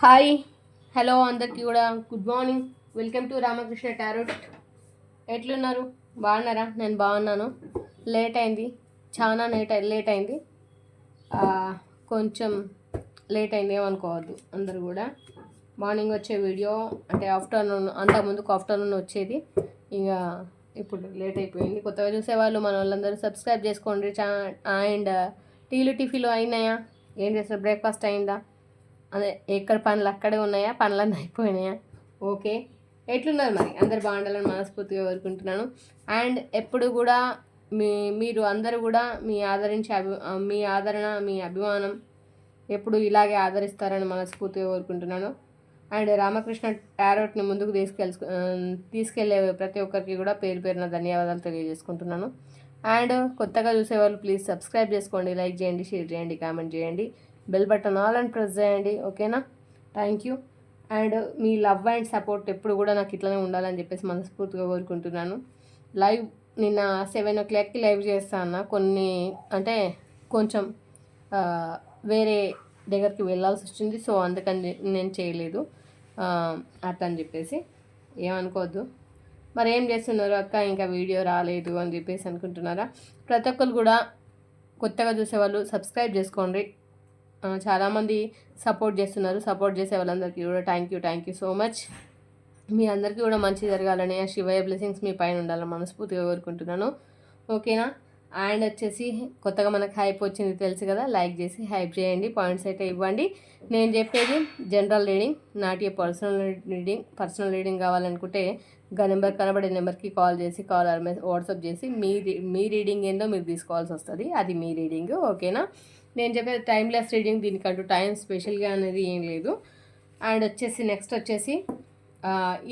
Hi hello అందరికీ కూడా good morning. Welcome to Ramakrishna tarot. ఎట్లున్నారు? బాగున్నారా? నేను బాగున్నాను. లేట్ అయింది. చాలా లేట్ లేట్ అయింది. కొంచెం లేట్ అయింది ఏమనుకోవద్దు అందరు కూడా. మార్నింగ్ వచ్చే వీడియో అంటే ఆఫ్టర్నూన్ అంత ముందుకు ఆఫ్టర్నూన్ వచ్చేది. ఇక ఇప్పుడు లేట్ అయిపోయింది. కొత్తగా చూసేవాళ్ళు మన వాళ్ళందరూ సబ్స్క్రైబ్ చేసుకోండి. చా అండ్ టీలు టిఫీలు అయినాయా? ఏం చేస్తారు? బ్రేక్ఫాస్ట్ అయిందా? అదే ఎక్కడ పనులు అక్కడే ఉన్నాయా? పనులన్నీ అయిపోయినాయా? ఓకే. ఎట్లున్నారు మరి? అందరు బాగుండాలని మనస్ఫూర్తిగా కోరుకుంటున్నాను. అండ్ ఎప్పుడు కూడా మీ మీరు అందరూ కూడా మీ ఆదరించే అభి మీ ఆదరణ మీ అభిమానం ఎప్పుడు ఇలాగే ఆదరిస్తారని మనస్ఫూర్తిగా కోరుకుంటున్నాను. అండ్ రామకృష్ణ టారోట్ని ముందుకు తీసుకెళ్ళి తీసుకెళ్ళే ప్రతి ఒక్కరికి కూడా పేరు పేరున ధన్యవాదాలు తెలియజేసుకుంటున్నాను. అండ్ కొత్తగా చూసేవాళ్ళు ప్లీజ్ సబ్స్క్రైబ్ చేసుకోండి లైక్ చేయండి షేర్ చేయండి కామెంట్ చేయండి. Bell button all and press చేయండి ఓకేనా థ్యాంక్ యూ అండ్ మీ లవ్ అండ్ సపోర్ట్ ఎప్పుడు కూడా నాకు ఇట్లనే ఉండాలని చెప్పేసి మనస్ఫూర్తిగా కోరుకుంటున్నాను. లైవ్ నిన్న సెవెన్ ఓ క్లాక్కి లైవ్ చేస్తాను కొన్ని అంటే కొంచెం వేరే దగ్గరికి వెళ్ళాల్సి వచ్చింది. సో అందుకని నేను చేయలేదు. ఆ, అట్లా అని చెప్పేసి. ఏమనుకోవద్దు. మరి ఏం చేస్తున్నారు అక్క? ఇంకా వీడియో రాలేదు అని చెప్పేసి అనుకుంటున్నారా? ప్రతి ఒక్కరు కూడా కొత్తగా చూసేవాళ్ళు సబ్స్క్రైబ్ చేసుకోండి. చాలామంది సపోర్ట్ చేస్తున్నారు. సపోర్ట్ చేసే వాళ్ళందరికీ కూడా thank you thank you so much మీ అందరికీ కూడా మంచి జరగాలని ఆ శివయ్య బ్లెస్సింగ్స్ మీ పైన ఉండాలని మనస్ఫూర్తిగా కోరుకుంటున్నాను. ఓకేనా అండ్ వచ్చేసి కొత్తగా మనకు హైప్ వచ్చింది తెలుసు కదా? లైక్ చేసి హైప్ చేయండి. పాయింట్స్ అయితే ఇవ్వండి. నేను చెప్పేది general reading not a personal reading personal reading కావాలనుకుంటే గా నెంబర్ కనబడే నెంబర్కి కాల్ చేసి కాల్ ఆర్ వాట్సాప్ చేసి మీ రీ- మీ రీడింగ్ ఏందో మీరు తీసుకోవాల్సి వస్తుంది. అది మీ రీడింగ్ ఓకేనా నేను చెప్పేది టైమ్లెస్ రీడింగ్ దీనికంటూ టైం స్పెషల్గా అనేది ఏం లేదు. అండ్ వచ్చేసి నెక్స్ట్ వచ్చేసి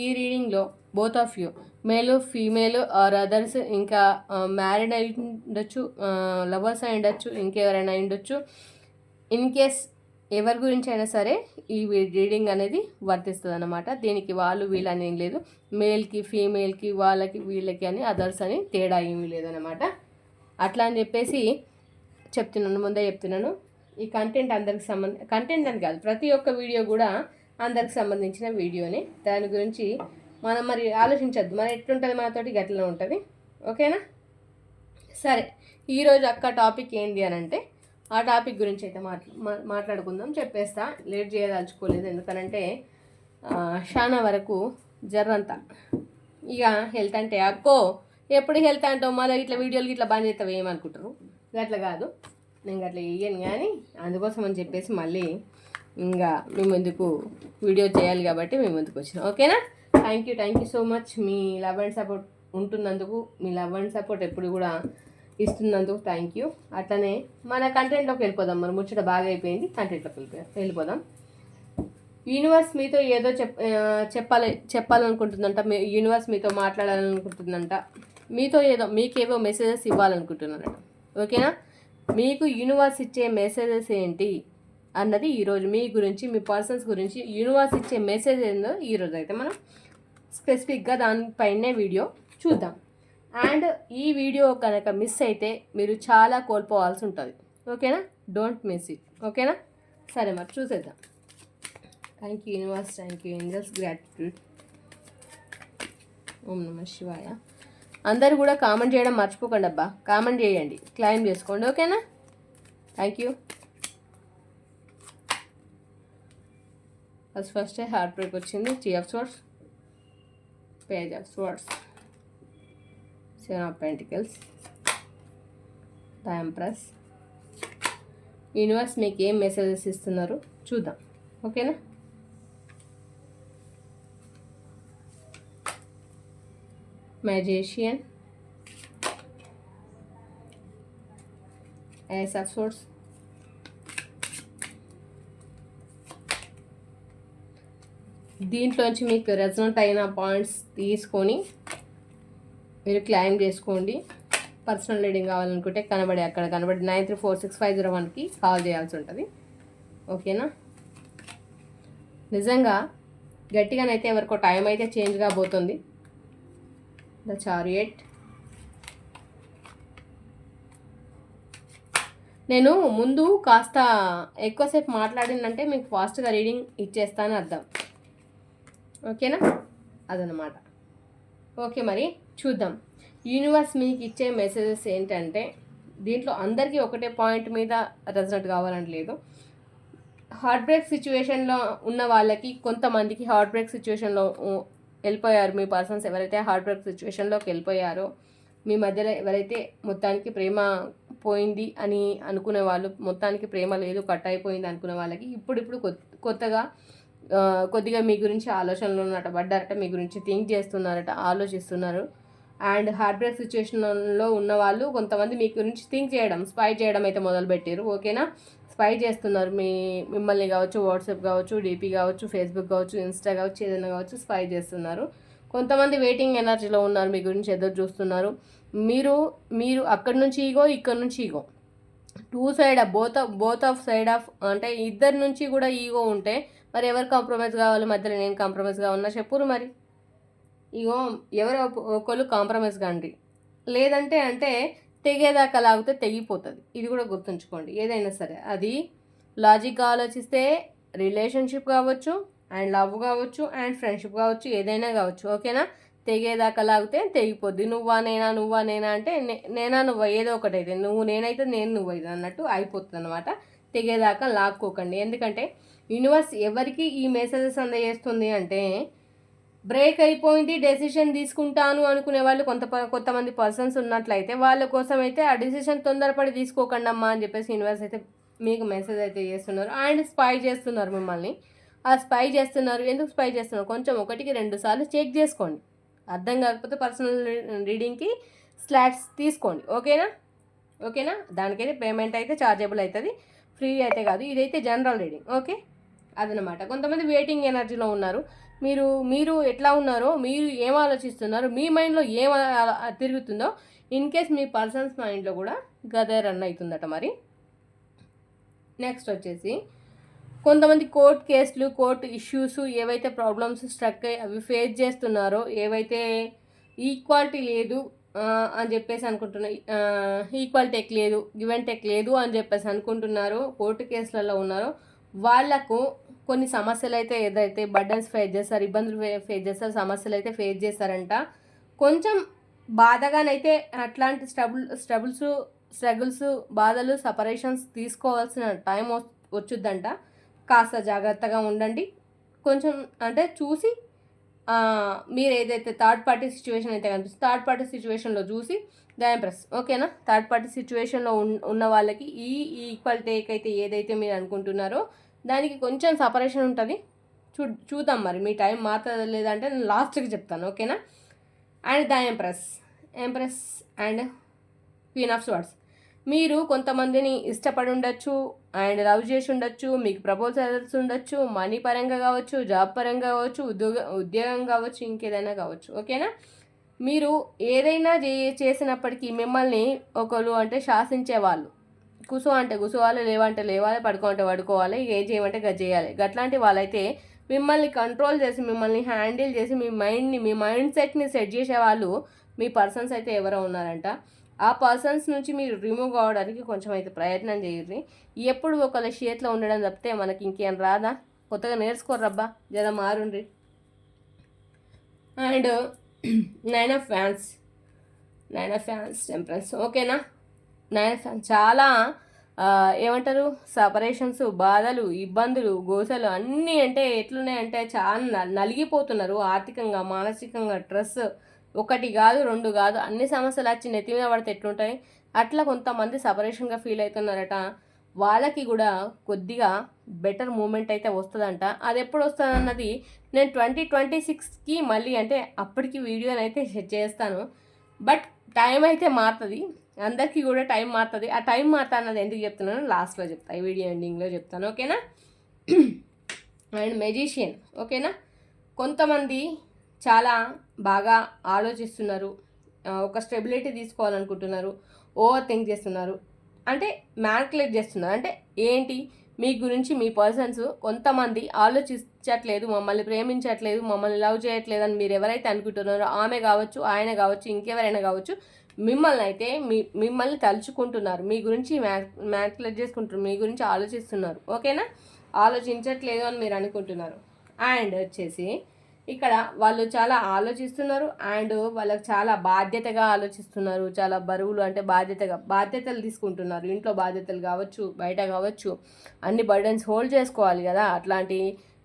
ఈ రీడింగ్లో both of you male female or others ఇంకా మ్యారీడ్ అయి ఉండొచ్చు లవర్స్ అయి ఉండొచ్చు ఇంకెవరైనా అయి ఉండొచ్చు. ఇన్ కేస్ ఎవరి గురించి అయినా సరే ఈ రీడింగ్ అనేది వర్తిస్తుంది అనమాట దీనికి వాళ్ళు వీళ్ళని ఏం లేదు. మేల్కి ఫీమేల్కి వాళ్ళకి వీళ్ళకి అని అదర్స్ అని తేడా ఏమీ లేదనమాట అట్లా అని చెప్పేసి చెప్తున్నాను ముందే చెప్తున్నాను. ఈ కంటెంట్ అందరికి సంబంధ కంటెంట్ అని కాదు ప్రతి ఒక్క వీడియో కూడా అందరికి సంబంధించిన వీడియోనే. దాని గురించి మనం మరి ఆలోచించద్దు. మరి ఎట్లుంటుంది మనతోటి? గట్లనే ఉంటుంది. ఓకేనా? సరే ఈరోజు అక్క టాపిక్ ఏంటి అని అంటే ఆ టాపిక్ గురించి అయితే మాట్లా మాట్లాడుకుందాం. చెప్పేస్తా. లేట్ చేయదలుచుకోలేదు. ఎందుకనంటే చాలా వరకు జర్రంతా. ఇక హెల్త్ అంటే అక్కో ఎప్పుడు హెల్త్ అంటావు? మళ్ళీ ఇట్లా వీడియోలు ఇట్లా బంద్ చేస్తావు ఏమనుకుంటారు అట్లా కాదు. నేను అట్లా వేయను కానీ అందుకోసం అని చెప్పేసి మళ్ళీ ఇంకా మీ ముందుకు వీడియో చేయాలి కాబట్టి మీ ముందుకు వచ్చిన. ఓకేనా? Thank you thank you so much me love and support ఉంటున్నందుకు మీ లవ్ అండ్ సపోర్ట్ ఎప్పుడు కూడా ఇస్తున్నందుకు థ్యాంక్ యూ అట్లనే మన కంటెంట్లోకి వెళ్ళిపోదాం మన ముచ్చట బాగా అయిపోయింది కంటెంట్లోకి వెళ్ళిపోయాం వెళ్ళిపోదాం. యూనివర్స్ మీతో ఏదో చెప్ చెప్పాలి చెప్పాలనుకుంటుందంట మీ యూనివర్స్ మీతో మాట్లాడాలనుకుంటుందంట. మీతో ఏదో మీకేవో మెసేజెస్ ఇవ్వాలనుకుంటున్నారట. ఓకేనా? మీకు యూనివర్స్ ఇచ్చే మెసేజెస్ ఏంటి? అన్నది ఈరోజు మీ గురించి మీ పర్సన్స్ గురించి యూనివర్స్ ఇచ్చే మెసేజ్ ఏందో ఈరోజు అయితే మనం స్పెసిఫిక్గా దానిపైనే వీడియో చూద్దాం. అండ్ ఈ వీడియో కనుక మిస్ అయితే మీరు చాలా కోల్పోవాల్సి ఉంటుంది. ఓకేనా? డోంట్ మిస్ ఇట్ ఓకేనా? సరే మరి చూసేద్దాం. Thank you universe thank you angels gratitude ఓం నమ శివాయ. అందరూ కూడా కామెంట్ చేయడం మర్చిపోకండి అబ్బా కామెంట్ చేయండి. క్లైమ్ చేసుకోండి. ఓకేనా? Thank you first first heartbreak వచ్చింది. Tea of swords page of swords seven of pentacles time press universe మీకు ఏం మెసేజెస్ ఇస్తున్నారు? చూద్దాం. ఓకేనా? Magician. Ace of swords దీంట్లోంచి మీకు రెజనెంట్ అయిన పాయింట్స్ తీసుకొని మీరు క్లైమ్ చేసుకోండి. పర్సనల్ రీడింగ్ కావాలనుకుంటే కనబడి అక్కడ కనబడి nine three four six five zero వన్కి కాల్ చేయాల్సి ఉంటుంది. ఓకేనా నిజంగా గట్టిగానైతే ఎవరికో టైం అయితే చేంజ్ కాబోతుంది. The chariot. నేను ముందు కాస్త ఎక్కువసేపు మాట్లాడిందంటే మీకు ఫాస్ట్గా రీడింగ్ ఇచ్చేస్తాను అర్థం. ఓకేనా? అదనమాట ఓకే మరి చూద్దాం. యూనివర్స్ మీకు ఇచ్చే మెసేజెస్ ఏంటంటే దీంట్లో అందరికీ ఒకటే పాయింట్ మీద రెజనెట్ కావాలని లేదు. హార్ట్ బ్రేక్ సిచ్యువేషన్లో ఉన్న వాళ్ళకి కొంతమందికి హార్ట్ బ్రేక్ సిచ్యువేషన్లో వెళ్ళిపోయారు. మీ పర్సన్స్ ఎవరైతే హార్ట్ బ్రేక్ సిచ్యువేషన్లోకి వెళ్ళిపోయారో మీ మధ్యలో ఎవరైతే మొత్తానికి ప్రేమ పోయింది అని అనుకునే వాళ్ళు మొత్తానికి ప్రేమ లేదు కట్ అయిపోయింది అనుకునే వాళ్ళకి ఇప్పుడిప్పుడు కొత్తగా కొద్దిగా మీ గురించి ఆలోచనలు ఉన్నట పడ్డారట మీ గురించి థింక్ చేస్తున్నారట ఆలోచిస్తున్నారు. అండ్ హార్ట్ బ్రేక్ సిచ్యువేషన్లో ఉన్న వాళ్ళు కొంతమంది మీ గురించి థింక్ చేయడం స్పై చేయడం అయితే మొదలుపెట్టారు. ఓకేనా? స్పై చేస్తున్నారు. మీ మిమ్మల్ని కావచ్చు వాట్సాప్ కావచ్చు డీపీ కావచ్చు ఫేస్బుక్ కావచ్చు ఇన్స్టా కావచ్చు ఏదైనా కావచ్చు స్పై చేస్తున్నారు. కొంతమంది వెయిటింగ్ ఎనర్జీలో ఉన్నారు. మీ గురించి ఎదురు చూస్తున్నారు. మీరు మీరు అక్కడి నుంచి ఈగో ఇక్కడ నుంచి ego two side both both of side of అంటే ఇద్దరి నుంచి కూడా ఈగో ఉంటే మరి ఎవరు కాంప్రమైజ్ కావాలి? మధ్యలో నేను కాంప్రమైజ్ కావాలన్నా చెప్పురు మరి. ఇగో ఎవరో ఒకళ్ళు కాంప్రమైజ్ కండి. లేదంటే అంటే తెగేదాకా లాగితే తెగిపోతుంది. ఇది కూడా గుర్తుంచుకోండి. ఏదైనా సరే అది లాజిక్గా ఆలోచిస్తే రిలేషన్షిప్ కావచ్చు అండ్ లవ్ కావచ్చు అండ్ ఫ్రెండ్షిప్ కావచ్చు ఏదైనా కావచ్చు. ఓకేనా? తెగేదాకా లాగితే తెగిపోద్ది. నువ్వా నేనా నువ్వా నేనా అంటే నేనా నువ్వు ఏదో ఒకటి అయితే నువ్వు నేనైతే నేను నువ్వు అయితే అన్నట్టు అయిపోతుంది అనమాట తెగేదాకా లాక్కోకండి. ఎందుకంటే యూనివర్స్ ఎవరికి ఈ మెసేజెస్ అందజేస్తుంది అంటే బ్రేక్ అయిపోయింది డెసిషన్ తీసుకుంటాను అనుకునే వాళ్ళు కొంత కొంతమంది పర్సన్స్ ఉన్నట్లయితే వాళ్ళ కోసం అయితే ఆ డెసిషన్ తొందరపడి తీసుకోకండి అమ్మా అని చెప్పేసి యూనివర్స్ అయితే మీకు మెసేజ్ అయితే చేస్తున్నారు. అండ్ స్పై చేస్తున్నారు మిమ్మల్ని. ఆ స్పై చేస్తున్నారు. ఎందుకు స్పై చేస్తున్నారు? కొంచెం ఒకటికి రెండు సార్లు చెక్ చేసుకోండి. అర్థం కాకపోతే పర్సనల్ రీడింగ్కి స్లాట్స్ తీసుకోండి. ఓకేనా? ఓకేనా? దానికైతే పేమెంట్ అయితే ఛార్జబుల్ అవుతుంది. ఫ్రీ అయితే కాదు. ఇదైతే జనరల్ రీడింగ్. ఓకే? అదనమాట. కొంతమంది వెయిటింగ్ ఎనర్జీలో ఉన్నారు. మీరు మీరు ఎట్లా ఉన్నారో మీరు ఏం ఆలోచిస్తున్నారో మీ మైండ్లో ఏం తిరుగుతుందో ఇన్ కేస్ మీ పర్సన్స్ మైండ్లో కూడా గదే రన్ అవుతుందట మరి. నెక్స్ట్ వచ్చేసి కొంతమంది కోర్ట్ కేసులు కోర్టు ఇష్యూస్ ఏవైతే ప్రాబ్లమ్స్ స్ట్రక్ అయ్యి అవి ఫేస్ చేస్తున్నారో ఏవైతే ఈక్వాలిటీ లేదు అని చెప్పేసి అనుకుంటున్నా ఈక్వల్ టెక్ లేదు గివెన్ టెక్ లేదు అని చెప్పేసి అనుకుంటున్నారు కోర్టు కేసులలో ఉన్నారో వాళ్ళకు కొన్ని సమస్యలు అయితే ఏదైతే బర్డన్స్ ఫేస్ చేస్తారు ఇబ్బందులు ఫేస్ చేస్తారు సమస్యలు అయితే ఫేస్ చేస్తారంట. కొంచెం బాధగానైతే అట్లాంటి స్ట్రబుల్ స్ట్రబుల్స్ స్ట్రగుల్స్ బాధలు సపరేషన్స్ తీసుకోవాల్సిన టైం వచ్చుద్దంట. కాస్త జాగ్రత్తగా ఉండండి. కొంచెం అంటే చూసి మీరు ఏదైతే థర్డ్ పార్టీ సిచ్యువేషన్ అయితే కనిపిస్తుంది థర్డ్ పార్టీ సిచ్యువేషన్లో చూసి దాని ప్రెస్ ఓకేనా? థర్డ్ పార్టీ సిచ్యువేషన్లో ఉన్న వాళ్ళకి ఈ ఈక్వల్ టేక్ అయితే ఏదైతే మీరు అనుకుంటున్నారో దానికి కొంచెం సపరేషన్ ఉంటుంది. చూ చూద్దాం మరి మీ టైం మాత్రం లేదంటే నేను లాస్ట్కి చెప్తాను ఓకేనా? And the empress empress and queen of swords మీరు కొంతమందిని ఇష్టపడి ఉండొచ్చు అండ్ లవ్ చేసి ఉండొచ్చు మీకు ప్రపోజల్స్ ఉండొచ్చు మనీ పరంగా కావచ్చు జాబ్ పరంగా కావచ్చు ఉద్యోగ ఉద్యోగం కావచ్చు ఇంకేదైనా కావచ్చు ఓకేనా? మీరు ఏదైనా చేసినప్పటికీ మిమ్మల్ని ఒకరు అంటే శాసించే వాళ్ళు కుసు అంటే కూసోవాలి లేవంటే లేవాలి పడుకోమంటే పడుకోవాలి ఏం చేయమంటే గది చేయాలి. గట్లాంటి వాళ్ళైతే మిమ్మల్ని కంట్రోల్ చేసి మిమ్మల్ని హ్యాండిల్ చేసి మీ మైండ్ని మీ మైండ్ సెట్ని సెట్ చేసే వాళ్ళు మీ పర్సన్స్ అయితే ఎవరో ఉన్నారంట. ఆ పర్సన్స్ నుంచి మీరు రిమూవ్ కావడానికి కొంచెం అయితే ప్రయత్నం చేయండి. ఎప్పుడు ఒకళ్ళ షేట్లో ఉండడం తప్పితే మనకి ఇంకేం రాదా? కొత్తగా నేర్చుకోరబ్బా జర మారుండ్రి. And nine of fans nine of fans temperance ఓకేనా? చాలా ఏమంటారు సపరేషన్స్ బాధలు ఇబ్బందులు గోసలు అన్నీ అంటే ఎట్లున్నాయంటే చాలా నలిగిపోతున్నారు. ఆర్థికంగా మానసికంగా స్ట్రెస్ ఒకటి కాదు రెండు కాదు అన్ని సమస్యలు వచ్చి నెత్తి మీద పడితే ఎట్లుంటాయి? అట్లా కొంతమంది సపరేషన్గా ఫీల్ అవుతున్నారట. వాళ్ళకి కూడా కొద్దిగా బెటర్ మూమెంట్ అయితే వస్తుందంట. అది ఎప్పుడు వస్తుంది అన్నది నేను ట్వంటీ ట్వంటీ సిక్స్కి మళ్ళీ అంటే అప్పటికి వీడియోని అయితే చేస్తాను. బట్ టైం అయితే మారుతుంది. అందరికీ కూడా టైం మారుతుంది. ఆ టైం మారుతా అన్నది ఎందుకు చెప్తున్నాను లాస్ట్లో చెప్తాను ఈ వీడియో ఎండింగ్లో చెప్తాను. ఓకేనా? అండ్ మెజిషియన్ ఓకేనా? కొంతమంది చాలా బాగా ఆలోచిస్తున్నారు. ఒక స్టెబిలిటీ తీసుకోవాలనుకుంటున్నారు. ఓవర్ థింక్ చేస్తున్నారు. అంటే మ్యాన్కులేట్ చేస్తున్నారు. అంటే ఏంటి? మీ గురించి మీ పర్సన్స్ కొంతమంది ఆలోచించట్లేదు మమ్మల్ని ప్రేమించట్లేదు మమ్మల్ని లవ్ చేయట్లేదు అని మీరు ఎవరైతే అనుకుంటున్నారో ఆమె కావచ్చు ఆయన కావచ్చు ఇంకెవరైనా కావచ్చు మిమ్మల్ని అయితే మీ మిమ్మల్ని తలుచుకుంటున్నారు. మీ గురించి మ్యా మ్యాక్యులేట్ చేసుకుంటున్నారు. మీ గురించి ఆలోచిస్తున్నారు. ఓకేనా? ఆలోచించట్లేదు అని మీరు అనుకుంటున్నారు. అండ్ వచ్చేసి ఇక్కడ వాళ్ళు చాలా ఆలోచిస్తున్నారు. అండ్ వాళ్ళకి చాలా బాధ్యతగా ఆలోచిస్తున్నారు. చాలా బరువులు అంటే బాధ్యతగా బాధ్యతలు తీసుకుంటున్నారు. ఇంట్లో బాధ్యతలు కావచ్చు బయట కావచ్చు అన్ని బర్డన్స్ హోల్డ్ చేసుకోవాలి కదా. అట్లాంటి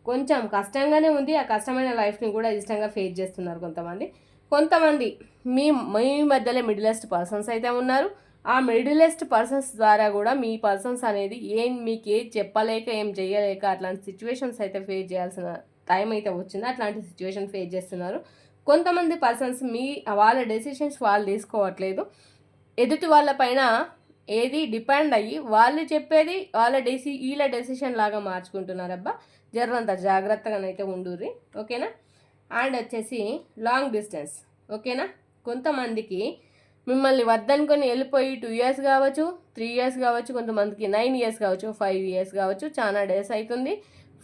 కొంచెం కష్టంగానే ఉంది. ఆ కష్టమైన లైఫ్ని కూడా ఇష్టంగా ఫేస్ చేస్తున్నారు కొంతమంది. కొంతమంది మీ మీ మధ్యలో మిడిలెస్ట్ పర్సన్స్ అయితే ఉన్నారు. ఆ మిడిలెస్ట్ పర్సన్స్ ద్వారా కూడా మీ పర్సన్స్ అనేది ఏం మీకు ఏం చెప్పలేక ఏం చేయలేక అట్లాంటి సిచ్యువేషన్స్ అయితే ఫేస్ చేయాల్సిన టైం అయితే వచ్చింది. అట్లాంటి సిచ్యువేషన్ ఫేస్ చేస్తున్నారు. కొంతమంది పర్సన్స్ మీ వాళ్ళ డెసిషన్స్ వాళ్ళు తీసుకోవట్లేదు. ఎదుటి వాళ్ళ పైన ఏది డిపెండ్ అయ్యి వాళ్ళు చెప్పేది వాళ్ళ డెసి వీళ్ళ డెసిషన్ లాగా మార్చుకుంటున్నారబ్బా. జరంత జాగ్రత్తగానైతే ఉండుర్రి. ఓకేనా? అండ్ వచ్చేసి లాంగ్ డిస్టెన్స్ ఓకేనా? కొంతమందికి మిమ్మల్ని వద్దనుకొని వెళ్ళిపోయి టూ ఇయర్స్ కావచ్చు త్రీ ఇయర్స్ కావచ్చు కొంతమందికి నైన్ ఇయర్స్ కావచ్చు ఫైవ్ ఇయర్స్ కావచ్చు చాలా డేస్ అవుతుంది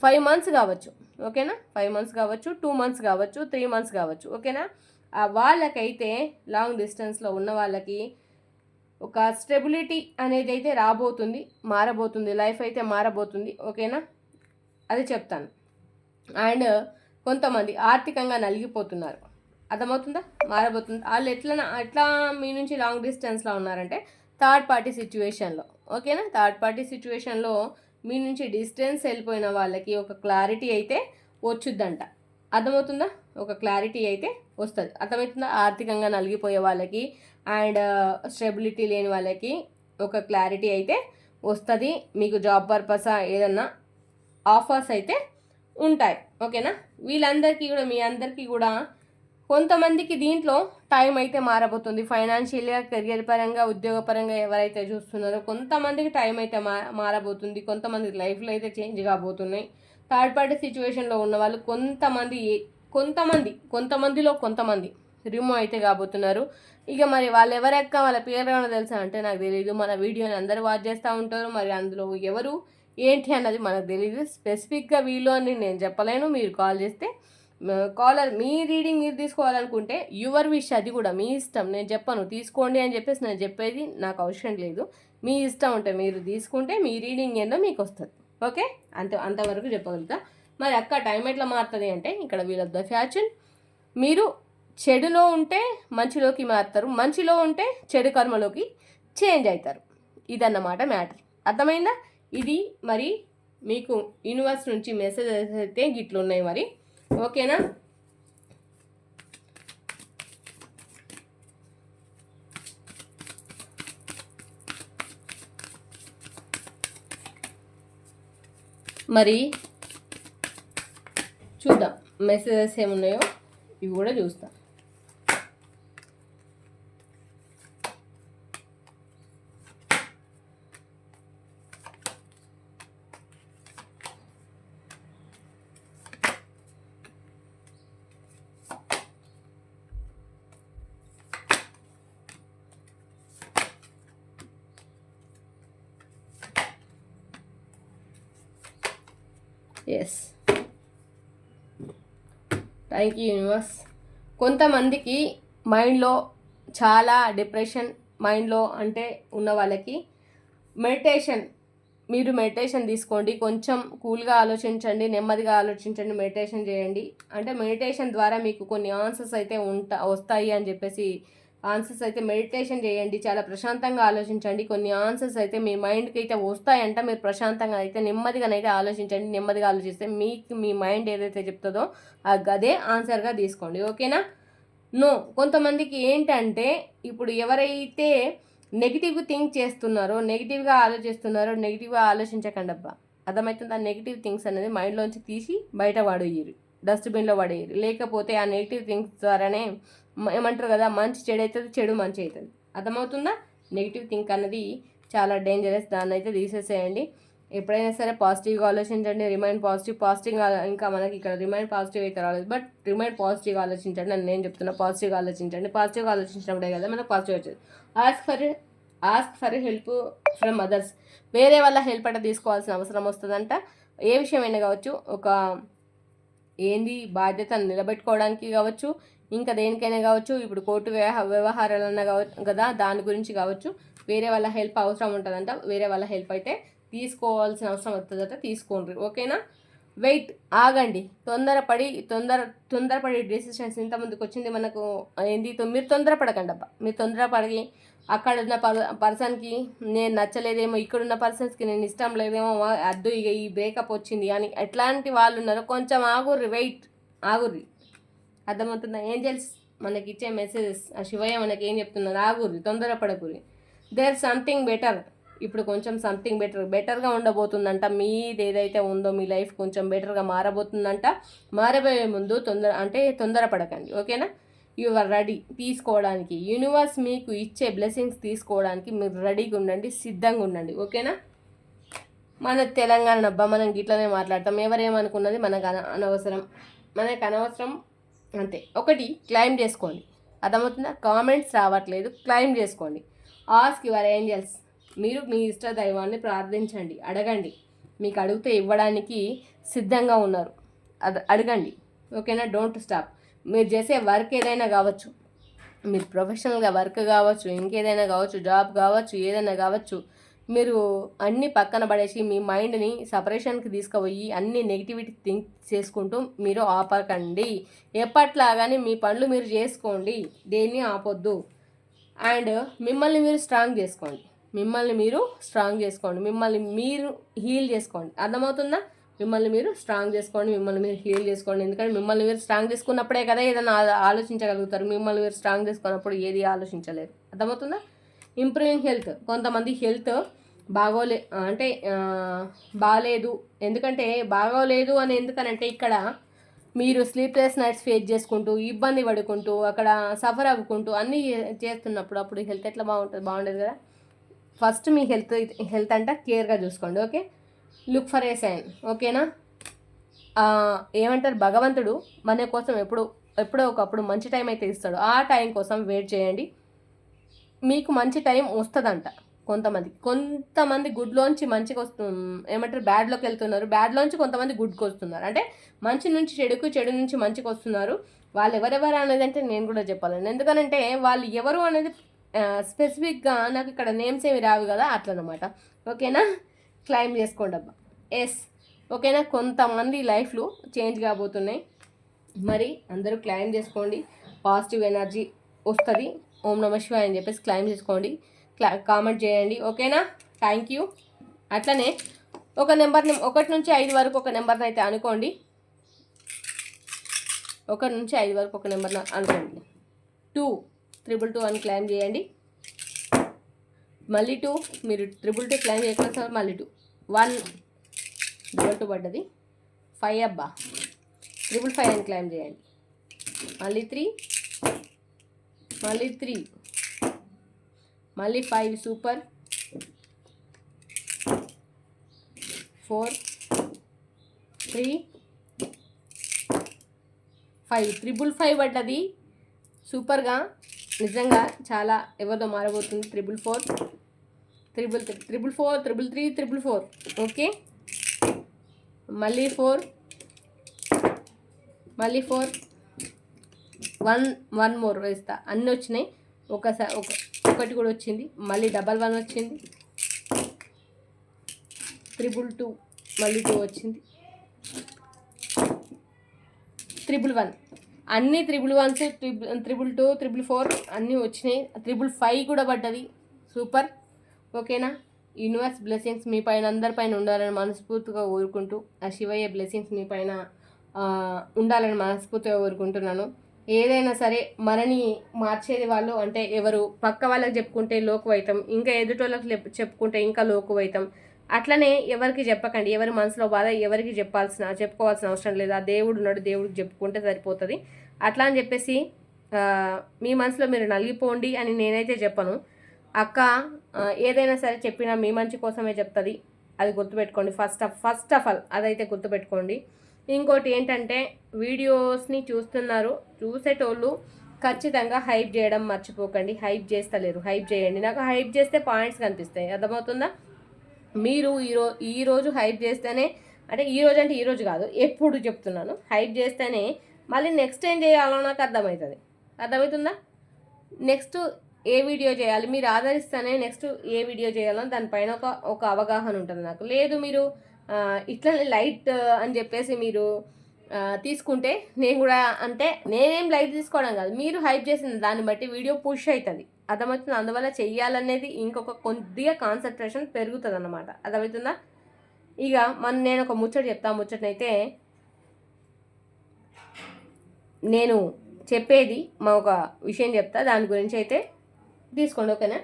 ఫైవ్ మంత్స్ కావచ్చు. ఓకేనా? ఫైవ్ మంత్స్ కావచ్చు టూ మంత్స్ కావచ్చు త్రీ మంత్స్ కావచ్చు. ఓకేనా? ఆ వాళ్ళకైతే లాంగ్ డిస్టెన్స్లో ఉన్న వాళ్ళకి ఒక స్టెబిలిటీ అనేది అయితే రాబోతుంది మారబోతుంది లైఫ్ అయితే మారబోతుంది. ఓకేనా? అది చెప్తాను. అండ్ కొంతమంది ఆర్థికంగా నలిగిపోతున్నారు. అర్థమవుతుందా? మారబోతుంది. వాళ్ళు ఎట్లా ఎట్లా మీ నుంచి లాంగ్ డిస్టెన్స్లో ఉన్నారంటే థర్డ్ పార్టీ సిచ్యువేషన్లో ఓకేనా థర్డ్ పార్టీ సిచ్యువేషన్లో మీ నుంచి డిస్టెన్స్ వెళ్ళిపోయిన వాళ్ళకి ఒక క్లారిటీ అయితే వచ్చుద్దంట. అర్థమవుతుందా? ఒక క్లారిటీ అయితే వస్తుంది. అర్థమవుతుందా? ఆర్థికంగా నలిగిపోయే వాళ్ళకి అండ్ స్టెబిలిటీ uh, లేని వాళ్ళకి ఒక క్లారిటీ అయితే వస్తుంది. మీకు జాబ్ పర్పస్ ఏదన్నా ఆఫర్స్ అయితే ఉంటాయి. ఓకేనా? వీళ్ళందరికీ కూడా మీ అందరికీ కూడా కొంతమందికి దీంట్లో టైం అయితే మారబోతుంది. ఫైనాన్షియల్గా కెరియర్ పరంగా ఉద్యోగపరంగా ఎవరైతే చూస్తున్నారో కొంతమందికి టైం అయితే మా మారబోతుంది. కొంతమంది లైఫ్లో అయితే చేంజ్ కాబోతున్నాయి. థర్డ్ పార్టీ సిచ్యువేషన్లో ఉన్న వాళ్ళు కొంతమంది కొంతమంది కొంతమందిలో కొంతమంది రిమూవ్ అయితే కాబోతున్నారు. ఇక మరి వాళ్ళు ఎవరెక్క వాళ్ళ పేరు ఏమైనా తెలుసా అంటే నాకు తెలియదు మన వీడియోని అందరూ వాచ్ చేస్తూ ఉంటారు. మరి అందులో ఎవరు ఏంటి అన్నది మనకు తెలియదు స్పెసిఫిక్గా వీళ్ళు అని నేను చెప్పలేను. మీరు కాల్ చేస్తే కాలర్ మీ రీడింగ్ మీరు తీసుకోవాలనుకుంటే యువర్ విష్ అది కూడా మీ ఇష్టం. నేను చెప్పను తీసుకోండి అని చెప్పేసి నేను చెప్పేది నాకు అవసరం లేదు. మీ ఇష్టం ఉంటే మీరు తీసుకుంటే మీ రీడింగ్ ఏందో మీకు వస్తుంది. ఓకే? అంత అంతవరకు చెప్పగలుగుతా. మరి అక్క టైం ఎట్లా మారుతుంది అంటే ఇక్కడ వీళ్ళ ద ఫ్యాషన్. మీరు చెడులో ఉంటే మంచిలోకి మారుతారు మంచిలో ఉంటే చెడు కర్మలోకి చేంజ్ అవుతారు. ఇదన్నమాట మ్యాటర్. అర్థమైందా? ఇది మరి మీకు యూనివర్స్ నుంచి మెసేజెస్ అయితే గిట్లు ఉన్నాయి మరి. ఓకేనా? మరి చూద్దాం. మెసేజెస్ ఏమున్నాయో ఇవి కూడా చూస్తాం. ఎస్ థ్యాంక్ యూ యూనివర్స్ కొంతమందికి మైండ్లో చాలా డిప్రెషన్ మైండ్లో అంటే ఉన్న వాళ్ళకి మెడిటేషన్ మీరు మెడిటేషన్ తీసుకోండి. కొంచెం కూల్గా ఆలోచించండి నెమ్మదిగా ఆలోచించండి మెడిటేషన్ చేయండి. అంటే మెడిటేషన్ ద్వారా మీకు కొన్ని ఆన్సర్స్ అయితే ఉంటా వస్తాయి అని చెప్పేసి ఆన్సర్స్ అయితే మెడిటేషన్ చేయండి చాలా ప్రశాంతంగా ఆలోచించండి. కొన్ని ఆన్సర్స్ అయితే మీ మైండ్కి అయితే వస్తాయంట మీరు ప్రశాంతంగా అయితే నెమ్మదిగానైతే ఆలోచించండి. నెమ్మదిగా ఆలోచిస్తే మీకు మీ మైండ్ ఏదైతే చెప్తుందో అదే ఆన్సర్గా తీసుకోండి. ఓకేనా? నో కొంతమందికి ఏంటంటే ఇప్పుడు ఎవరైతే నెగిటివ్ థింక్ చేస్తున్నారో నెగిటివ్గా ఆలోచిస్తున్నారో నెగిటివ్గా ఆలోచించకండి అబ్బా అర్థమవుతుంది? ఆ నెగిటివ్ థింగ్స్ అనేది మైండ్లోంచి తీసి బయట పడేయరు డస్ట్బిన్లో పడేయరు లేకపోతే ఆ నెగిటివ్ థింగ్స్ ద్వారానే ఏమంటారు కదా మంచి చెడు అవుతుంది చెడు మంచి అవుతుంది అర్థమవుతుందా? నెగిటివ్ థింక్ అన్నది చాలా డేంజరస్ దాన్ని అయితే తీసేసేయండి. ఎప్పుడైనా సరే పాజిటివ్గా ఆలోచించండి రిమైండ్ పాజిటివ్ పాజిటివ్ ఇంకా మనకి ఇక్కడ రిమైండ్ పాజిటివ్ అయితే రాలేదు. బట్ రిమైండ్ పాజిటివ్గా ఆలోచించండి అని నేను చెప్తున్నా. పాజిటివ్గా ఆలోచించండి. పాజిటివ్గా ఆలోచించినప్పుడే కదా మనకు పాజిటివ్ వచ్చేది. Ask for ask for help from others వేరే వాళ్ళ హెల్ప్ అంటే తీసుకోవాల్సిన అవసరం వస్తుందంట. ఏ విషయమైనా కావచ్చు ఒక ఏంది బాధ్యతను నిలబెట్టుకోవడానికి కావచ్చు ఇంకా దేనికైనా కావచ్చు ఇప్పుడు కోర్టు వ్యవహ వ్యవహారాలన్నా కావచ్చు కదా దాని గురించి కావచ్చు వేరే వాళ్ళ హెల్ప్ అవసరం ఉంటుందంట వేరే వాళ్ళ హెల్ప్ అయితే తీసుకోవాల్సిన అవసరం వస్తుందట తీసుకోండి ఓకేనా? వెయిట్ ఆగండి. తొందరపడి తొందర తొందరపడి డెసిషన్స్ ఇంత ముందుకు వచ్చింది మనకు ఏంది మీరు తొందరపడకండి అబ్బా. మీరు తొందరపడి అక్కడ ఉన్న పర్ పర్సన్కి నేను నచ్చలేదేమో ఇక్కడున్న పర్సన్స్కి నేను ఇష్టం లేదేమో అద్దు ఇక ఈ బ్రేకప్ వచ్చింది అని ఎట్లాంటి వాళ్ళు ఉన్నారో కొంచెం ఆగుర్రి వెయిట్ ఆగుర్రి. అర్థమవుతుందా? ఏంజల్స్ మనకి ఇచ్చే మెసేజెస్ ఆ శివయ్య మనకి ఏం చెప్తున్నారు ఆగురి తొందరపడకుర్రి. దేర్ సంథింగ్ బెటర్ ఇప్పుడు కొంచెం సంథింగ్ బెటర్ బెటర్గా ఉండబోతుందంట. మీది ఏదైతే ఉందో మీ లైఫ్ కొంచెం బెటర్గా మారబోతుందంట. మారబోయే ముందు తొందర అంటే తొందరపడకండి. ఓకేనా? యు ఆర్ రెడీ తీసుకోవడానికి. యూనివర్స్ మీకు ఇచ్చే బ్లెస్సింగ్స్ తీసుకోవడానికి మీరు రెడీగా ఉండండి సిద్ధంగా ఉండండి. ఓకేనా? మన తెలంగాణ అబ్బా మనం గిట్లనే మాట్లాడతాం. ఎవరేమనుకున్నది మనకు అన అనవసరం. మనకు అనవసరం అంతే. ఒకటి క్లైమ్ చేసుకోండి. అర్థమవుతుందా? కామెంట్స్ రావట్లేదు. క్లైమ్ చేసుకోండి. ఆస్క్ యువర్ ఏంజల్స్ మీరు మీ ఇష్ట దైవాన్ని ప్రార్థించండి. అడగండి. మీకు అడిగితే ఇవ్వడానికి సిద్ధంగా ఉన్నారు. అది అడగండి. ఓకేనా? డోంట్ స్టాప్ మీరు చేసే వర్క్ ఏదైనా కావచ్చు. మీరు ప్రొఫెషనల్గా వర్క్ కావచ్చు ఇంకేదైనా కావచ్చు జాబ్ కావచ్చు ఏదైనా కావచ్చు. మీరు అన్ని పక్కన పడేసి మీ మైండ్ని సపరేషన్కి తీసుకుపోయి అన్ని నెగిటివిటీ థింక్ చేసుకుంటూ మీరు ఆపకండి. ఎప్పట్లాగానే మీ పనులు మీరు చేసుకోండి. దేన్ని ఆపొద్దు. అండ్ మిమ్మల్ని మీరు స్ట్రాంగ్ చేసుకోండి. మిమ్మల్ని మీరు స్ట్రాంగ్ చేసుకోండి. మిమ్మల్ని మీరు హీల్ చేసుకోండి. అర్థమవుతుందా? మిమ్మల్ని మీరు స్ట్రాంగ్ చేసుకోండి. మిమ్మల్ని మీరు హీల్ చేసుకోండి. ఎందుకంటే మిమ్మల్ని మీరు స్ట్రాంగ్ చేసుకున్నప్పుడే కదా ఏదైనా ఆలోచించగలుగుతారు. మిమ్మల్ని మీరు స్ట్రాంగ్ చేసుకున్నప్పుడు ఏది ఆలోచించలేరు అర్థమవుతుందా? Improving health. కొంతమంది హెల్త్ బాగోలే అంటే బాగాలేదు ఎందుకంటే బాగోలేదు అని ఎందుకనంటే ఇక్కడ మీరు స్లీప్లెస్ నైట్స్ ఫేస్ చేసుకుంటూ ఇబ్బంది పడుకుంటూ అక్కడ సఫర్ అవ్వుకుంటూ అన్నీ చేస్తున్నప్పుడు అప్పుడు హెల్త్ ఎట్లా బాగుంటుంది? బాగుండదు కదా? ఫస్ట్ మీ హెల్త్ హెల్త్ అంట కేర్గా చూసుకోండి okay? Look for a sign ఓకేనా? ఏమంటారు? భగవంతుడు మన కోసం ఎప్పుడు ఎప్పుడో ఒకప్పుడు మంచి టైం అయితే ఇస్తాడు. ఆ టైం కోసం వెయిట్ చేయండి. మీకు మంచి టైం వస్తుందంట కొంతమంది. కొంతమంది గుడ్లోంచి మంచికి వస్తు ఏమంటారు బ్యాడ్లోకి వెళ్తున్నారు. బ్యాడ్లోంచి కొంతమంది గుడ్కి వస్తున్నారు అంటే మంచి నుంచి చెడుకు చెడు నుంచి మంచికి వస్తున్నారు. వాళ్ళు ఎవరెవరు అనేది అంటే నేను కూడా చెప్పాలండి ఎందుకనంటే వాళ్ళు ఎవరు అనేది స్పెసిఫిక్గా నాకు ఇక్కడ నేమ్స్ ఏమి రావు కదా అట్లనమాట. ఓకేనా? క్లైమ్ చేసుకోండి అబ్బా. ఎస్. ఓకేనా? కొంతమంది లైఫ్లు చేంజ్ కాబోతున్నాయి. మరి అందరూ క్లైమ్ చేసుకోండి. పాజిటివ్ ఎనర్జీ వస్తుంది. ఓం నమ శివాయ అని చెప్పేసి క్లైమ్ చేసుకోండి. క్లా కామెంట్ చేయండి. ఓకేనా? Thank you. అట్లనే ఒక నెంబర్ ఒకటి నుంచి ఐదు వరకు ఒక నెంబర్ని అయితే అనుకోండి. ఒకటి నుంచి ఐదు వరకు ఒక నెంబర్ని అనుకోండి. టూ త్రిబుల్ టూ అని క్లైమ్ చేయండి. మళ్ళీ టూ మీరు త్రిబుల్ టూ క్లైమ్ చేయకుండా సార్ మళ్ళీ టూ. వన్ డబల్ టూ పడ్డది. ఫైవ్ అబ్బా. త్రిబుల్ ఫైవ్ అని క్లైమ్ చేయండి. మళ్ళీ త్రీ మళ్ళీ త్రీ. మళ్ళీ five super. Four. Three. Five. Triple five పడ్డది. సూపర్గా. నిజంగా చాలా ఎవరితో మారబోతుంది. Triple four. Triple three triple four triple three triple four. Okay? మళ్ళీ ఫోర్. మళ్ళీ ఫోర్. వన్ వన్ మోర్ వేస్తా. అన్నీ వచ్చినాయి. ఒకసారి ఒక ఒకటి కూడా వచ్చింది. మళ్ళీ డబల్ వన్ వచ్చింది. త్రిబుల్ టూ మళ్ళీ టూ వచ్చింది. Triple one. అన్ని triple ones triple triple two triple four అన్నీ వచ్చినాయి. త్రిబుల్ ఫైవ్ కూడా పడ్డది. సూపర్. ఓకేనా? యూనివర్స్ బ్లెస్సింగ్స్ మీ పైన అందరిపైన ఉండాలని మనస్ఫూర్తిగా కోరుకుంటూ ఆ శివయ్య బ్లెస్సింగ్స్ మీ పైన ఉండాలని మనస్ఫూర్తిగా కోరుకుంటున్నాను. ఏదైనా సరే మనని మార్చేది వాళ్ళు అంటే ఎవరు పక్క వాళ్ళకి చెప్పుకుంటే లోకువైతం ఇంకా ఎదుటోళ్ళకి చెప్పుకుంటే ఇంకా లోకువైతం. అట్లనే ఎవరికి చెప్పకండి. ఎవరి మనసులో బాధ ఎవరికి చెప్పాల్సిన చెప్పుకోవాల్సిన అవసరం లేదు. ఆ దేవుడు ఉన్నాడు దేవుడికి చెప్పుకుంటే సరిపోతుంది. అట్లా అని చెప్పేసి మీ మనసులో మీరు నలిగిపోండి అని నేనైతే చెప్పను. అక్క ఏదైనా సరే చెప్పినా మీ మంచి కోసమే చెప్తుంది. అది గుర్తుపెట్టుకోండి. First of first of all అదైతే గుర్తుపెట్టుకోండి. ఇంకోటి ఏంటంటే వీడియోస్ని చూస్తున్నారు. చూసేటోళ్ళు ఖచ్చితంగా హైప్ చేయడం మర్చిపోకండి. హైప్ చేస్తలేరు. హైప్ చేయండి. నాకు హైప్ చేస్తే పాయింట్స్ కనిపిస్తాయి. అర్థమవుతుందా? మీరు ఈరో ఈరోజు హైప్ చేస్తేనే అంటే ఈరోజు అంటే ఈరోజు కాదు ఎప్పుడు చెప్తున్నాను. హైప్ చేస్తేనే మళ్ళీ నెక్స్ట్ ఏం చేయాలో నాకు అర్థమవుతుంది. అర్థమవుతుందా? నెక్స్ట్ ఏ వీడియో చేయాలి? మీరు ఆదరిస్తేనే నెక్స్ట్ ఏ వీడియో చేయాలో దానిపైన ఒక ఒక అవగాహన ఉంటుంది నాకు. లేదు మీరు ఇట్లనే లైట్ అని చెప్పేసి మీరు తీసుకుంటే నేను కూడా అంటే నేనేం లైట్ తీసుకోవడం కాదు. మీరు హైప్ చేసిన దాన్ని బట్టి వీడియో పుష్ అవుతుంది అర్థమవుతుంది? అందువల్ల చెయ్యాలనేది ఇంకొక కొద్దిగా కాన్సన్ట్రేషన్ పెరుగుతుంది అన్నమాట అర్థమవుతుందా? ఇక మన నేను ఒక ముచ్చట చెప్తా. ముచ్చటనైతే నేను చెప్పేది మా ఒక విషయం చెప్తా. దాని గురించి అయితే తీసుకోండి ఓకేనా?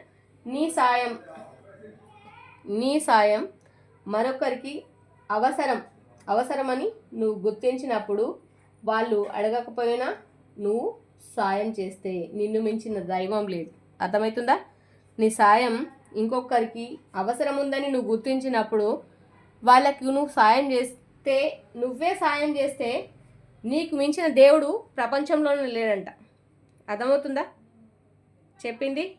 నీ సాయం నీ సాయం మరొకరికి అవసరం. అవసరమని నువ్వు గుర్తించినప్పుడు వాళ్ళు అడగకపోయినా నువ్వు సాయం చేస్తే నిన్ను మించిన దైవం లేదు. అర్థమవుతుందా నీ సాయం ఇంకొకరికి అవసరం ఉందని నువ్వు గుర్తించినప్పుడు వాళ్ళకి నువ్వు సాయం చేస్తే నువ్వే సాయం చేస్తే నీకు మించిన దేవుడు ప్రపంచంలోనే లేడంట. అర్థమవుతుందా? చెప్పింది?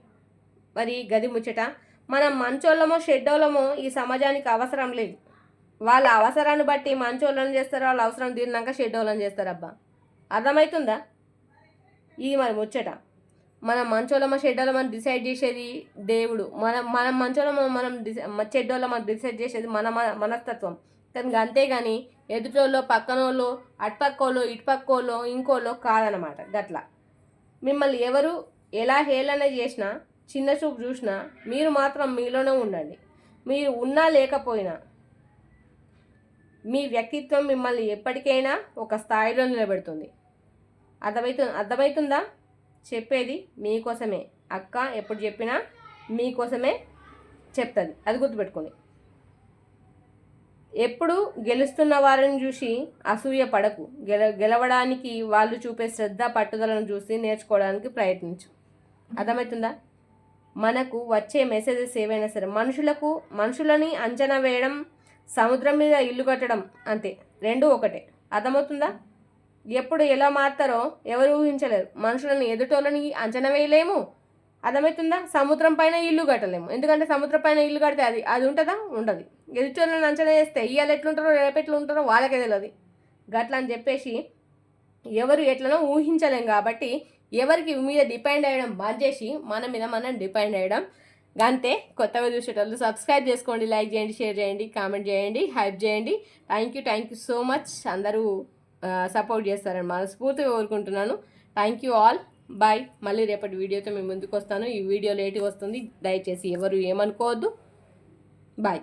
మరి గది ముచ్చట. మనం మంచోళ్ళమో షెడ్డోళ్ళమో ఈ సమాజానికి అవసరం లేదు. వాళ్ళ అవసరాన్ని బట్టి మంచోళ్ళని చేస్తారు వాళ్ళ అవసరం తీరినాక షెడ్డోళ్ళని చేస్తారబ్బా అర్థమవుతుందా ఇది మరి ముచ్చట. మనం మంచోళ్ళమో షెడ్డోళ్ళమో డిసైడ్ చేసేది దేవుడు. మనం మనం మంచోళ్ళమో మనం డిసై మనం డిసైడ్ చేసేది మన మన- మనస్తత్వం. కానీ అంతేగాని ఎదుటోళ్ళు పక్కనోళ్ళు అటుపక్కోళ్ళు ఇటుపక్కోళ్ళు ఇంకోళ్ళు కాదనమాట గట్ల. మిమ్మల్ని ఎవరు ఎలా హేళన చేసినా చిన్న చూపు చూసినా మీరు మాత్రం మీలోనే ఉండండి. మీరు ఉన్నా లేకపోయినా మీ వ్యక్తిత్వం మిమ్మల్ని ఎప్పటికైనా ఒక స్థాయిలో నిలబెడుతుంది. అర్థమవుతు అర్థమవుతుందా చెప్పేది మీకోసమే. అక్క ఎప్పుడు చెప్పినా మీకోసమే చెప్తుంది. అది గుర్తుపెట్టుకోండి. ఎప్పుడు గెలుస్తున్న వారిని చూసి అసూయ పడకు. గెల గెలవడానికి వాళ్ళు చూపే శ్రద్ధ పట్టుదలను చూసి నేర్చుకోవడానికి ప్రయత్నించు. అర్థమవుతుందా మనకు వచ్చే మెసేజెస్ ఏవైనా సరే మనుషులకు మనుషులని అంచనా వేయడం సముద్రం మీద ఇల్లు కట్టడం అంతే రెండు ఒకటే. అర్థమవుతుందా? ఎప్పుడు ఎలా మారుతారో ఎవరు ఊహించలేరు. మనుషులను ఎదుటోళ్ళని అంచనా వేయలేము. అర్థమవుతుందా? సముద్రం పైన ఇల్లు కట్టలేము. ఎందుకంటే సముద్రం పైన ఇల్లు కడితే అది అది ఉంటుందా? ఉండదు. ఎదుటోళ్ళని అంచనా వేస్తే ఇవాళ ఎట్లుంటారో రేపు ఎట్లుంటారో వాళ్ళకే తెలియదు గట్లా అని చెప్పేసి ఎవరు ఎట్లనో ఊహించలేం కాబట్టి ఎవరికి మీద డిపెండ్ అయ్యడం బంద్ చేసి మన మీద మనం డిపెండ్ అయ్యడం అంతే కొత్తగా చూసేటోళ్ళు సబ్స్క్రైబ్ చేసుకోండి లైక్ చేయండి షేర్ చేయండి కామెంట్ చేయండి హైప్ చేయండి. Thank you thank you so much అందరూ సపోర్ట్ చేస్తారని మనస్ఫూర్తిగా కోరుకుంటున్నాను. థ్యాంక్ యూ ఆల్ బాయ్ మళ్ళీ రేపటి వీడియోతో మేము ముందుకు వస్తాను. ఈ వీడియో లేట్గా వస్తుంది. దయచేసి ఎవరు ఏమనుకోవద్దు. బాయ్